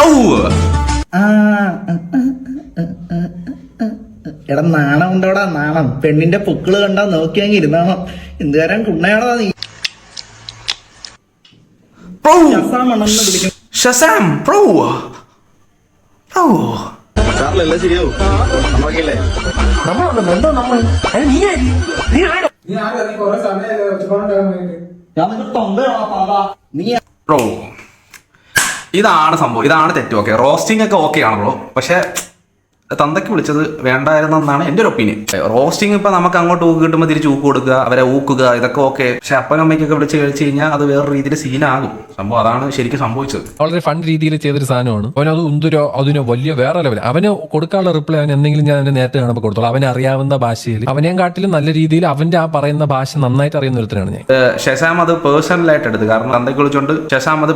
ഉണ്ടാവൂ എടാ നാണം ഉണ്ടോടാ നാണം. പെണ്ണിന്റെ പൊക്കിൾ കണ്ടാ നോക്കിയെങ്കിൽ ഇരുന്നാണോ. എന്തുകാരം കുണ്ണയാടാ നീ. Shazam bro. ഞാൻ പാതാ നീ പ്രോ. ഇതാണ് സംഭവം. ഇതാണ് തെറ്റ്. ഓക്കെ റോസ്റ്റിംഗ് ഒക്കെ ഓക്കെ ആണല്ലോ പക്ഷേ തന്തയ്ക്ക് വിളിച്ചത് വേണ്ടായിരുന്നെന്നാണ് എന്റെ ഒരു ഒപ്പീനിയൻ റോസ്റ്റിംഗ് ഇപ്പം നമുക്ക് അങ്ങോട്ട് ഊക്ക് കിട്ടുമ്പോൾ തിരിച്ച് ഊക്ക് കൊടുക്കുക അവരെ ഊക്കുക ഇതൊക്കെ ഓക്കെ പക്ഷെ അപ്പനും അമ്മയ്ക്കൊക്കെ വിളിച്ച് കഴിച്ച് കഴിഞ്ഞാൽ അത് വേറെ രീതിയിൽ സീനാകും സംഭവം അതാണ് ശരിക്കും സംഭവിച്ചത്. വളരെ ഫൺ രീതിയിൽ ചെയ്തൊരു സാധനമാണ്. അവനത് ഉന്തുരോ അതിനോ വലിയ വേറെ ലെവൽ അവന് കൊടുക്കാനുള്ള റിപ്ലൈ അവൻ എന്തെങ്കിലും ഞാൻ അവന് നേരത്തെ കാണുമ്പോൾ കൊടുത്തോളൂ. അവൻ അറിയാവുന്ന ഭാഷയിൽ അവനെയും കാട്ടിലും നല്ല രീതിയിൽ അവന്റെ ആ പറയുന്ന ഭാഷ നന്നായിട്ട് അറിയുന്ന ഒരുത്തരാണ് ഞാൻ. ശശാം ഷെസാം അത് പേഴ്സണലായിട്ട് എടുത്ത്. കാരണം തന്തയ്ക്ക് വിളിച്ചുകൊണ്ട് ശശാം അത്